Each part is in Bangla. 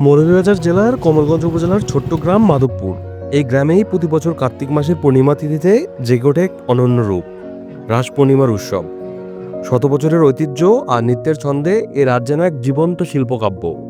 মৌলভীবাজার জেলার কমলগঞ্জ উপজেলার ছোট্ট গ্রাম মাধবপুর। এই গ্রামেই প্রতি বছর কার্তিক মাসের পূর্ণিমা তিথিতে জেগে ওঠে অনন্য রূপ রাস পূর্ণিমার উৎসব। শত বছরের ঐতিহ্য আর নৃত্যের ছন্দে এ রাজ্যেন যেন এক জীবন্ত শিল্পকাব্য।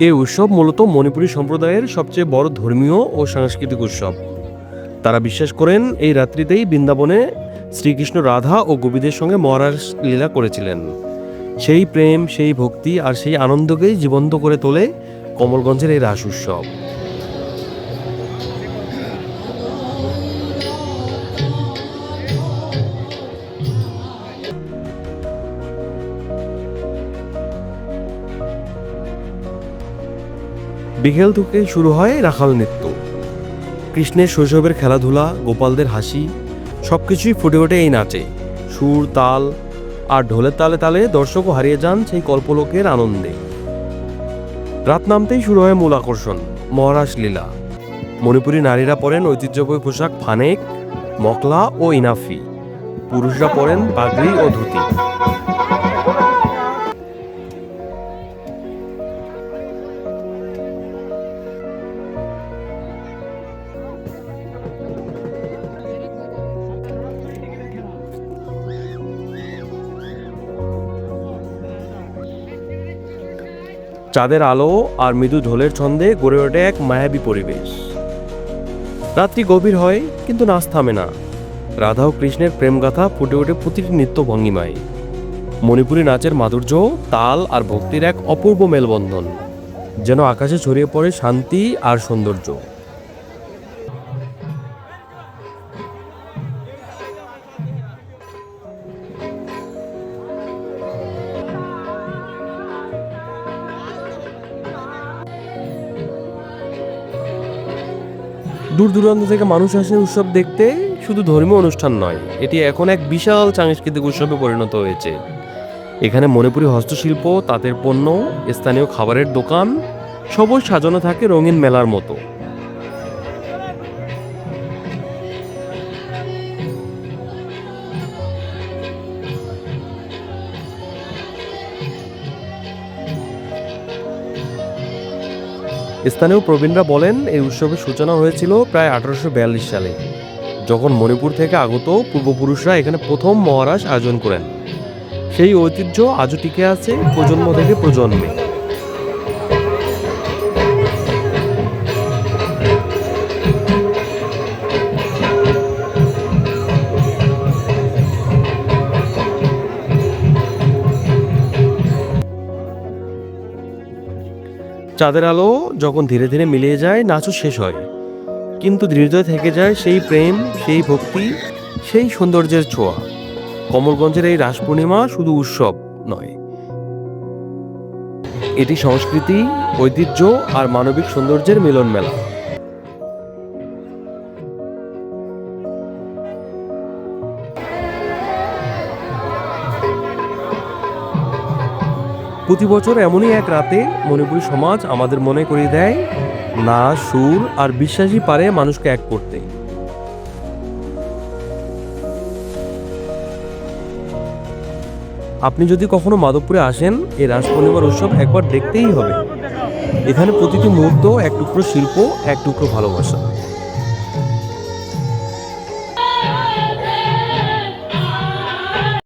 এই উৎসব মূলত মণিপুরী সম্প্রদায়ের সবচেয়ে বড় ধর্মীয় ও সাংস্কৃতিক উৎসব। তারা বিশ্বাস করেন এই রাত্রিতেই বৃন্দাবনে শ্রীকৃষ্ণ রাধা ও গোবিদের সঙ্গে মহারাজ লীলা করেছিলেন। সেই প্রেম, সেই ভক্তি আর সেই আনন্দকেই জীবন্ত করে তোলে কমলগঞ্জের এই রাস উৎসব। বিকেল থেকে শুরু হয় রাখাল নৃত্য। কৃষ্ণের শৈশবের খেলাধুলা, গোপালদের হাসি সব কিছুই ফুটে ওঠে এই নাচে। সুর, তাল আর ঢোলের তালে তালে দর্শকও হারিয়ে যান সেই কল্পলোকের আনন্দে। রাত নামতেই শুরু হয় মূল আকর্ষণ, মহারাস লীলা। মণিপুরী নারীরা পরেন ঐতিহ্যবাহী পোশাক ফানেক, মকলা ও ইনাফি। পুরুষরা পরেন পাগড়ি ও ধুতি। চাঁদের আলো আর মৃদু ঢোলের ছন্দে গড়ে ওঠে এক মায়াবী পরিবেশ। রাত্রি গভীর হয়, কিন্তু নাচ থামে না। রাধা ও কৃষ্ণের প্রেমগাথা ফুটে ওঠে প্রতিটি নৃত্য ভঙ্গিমায়। মণিপুরী নাচের মাধুর্য, তাল আর ভক্তির এক অপূর্ব মেলবন্ধন, যেন আকাশে ছড়িয়ে পড়ে শান্তি আর সৌন্দর্য। দূর দূরান্ত থেকে মানুষ আসে উৎসব দেখতে, শুধু ধর্মীয় অনুষ্ঠান নয়, এটি এখন এক বিশাল সাংস্কৃতিক উৎসবে পরিণত হয়েছে। এখানে মণিপুরি হস্তশিল্প, তাঁতের পণ্য, স্থানীয় খাবারের দোকান সবই সাজানো থাকে রঙিন মেলার মতো। স্থানীয় প্রবীণরা বলেন, এই উৎসবের সূচনা হয়েছিল প্রায় আঠারোশো বিয়াল্লিশ সালে। যখন মণিপুর থেকে আগত পূর্বপুরুষরা এখানে প্রথম মহারাজ আয়োজন করেন, সেই ঐতিহ্য আজও টিকে আছে প্রজন্ম থেকে প্রজন্মে। চাঁদের আলো যখন ধীরে ধীরে মিলিয়ে যায়, নাচও শেষ হয়। কিন্তু হৃদয় থেকে যায় সেই প্রেম, সেই ভক্তি, সেই সৌন্দর্যের ছোঁয়া। কমলগঞ্জের এই রাস পূর্ণিমা শুধু উৎসব নয়। এটি সংস্কৃতি, ঐতিহ্য আর মানবিক সৌন্দর্যের মিলন মেলা প্রতি বছর এমনই এক রাতে মণিপুরী সমাজ আমাদের মনে করিয়ে দেয়, না, সুর আর বিশ্বাসই পারে মানুষকে এক করতে। আপনি যদি কখনো মাধবপুরে আসেন এই রাস পূর্ণিমার উৎসব একবার দেখতেই হবে। এখানে প্রতিটি মুহূর্ত এক টুকরো শিল্প, এক টুকরো ভালোবাসা।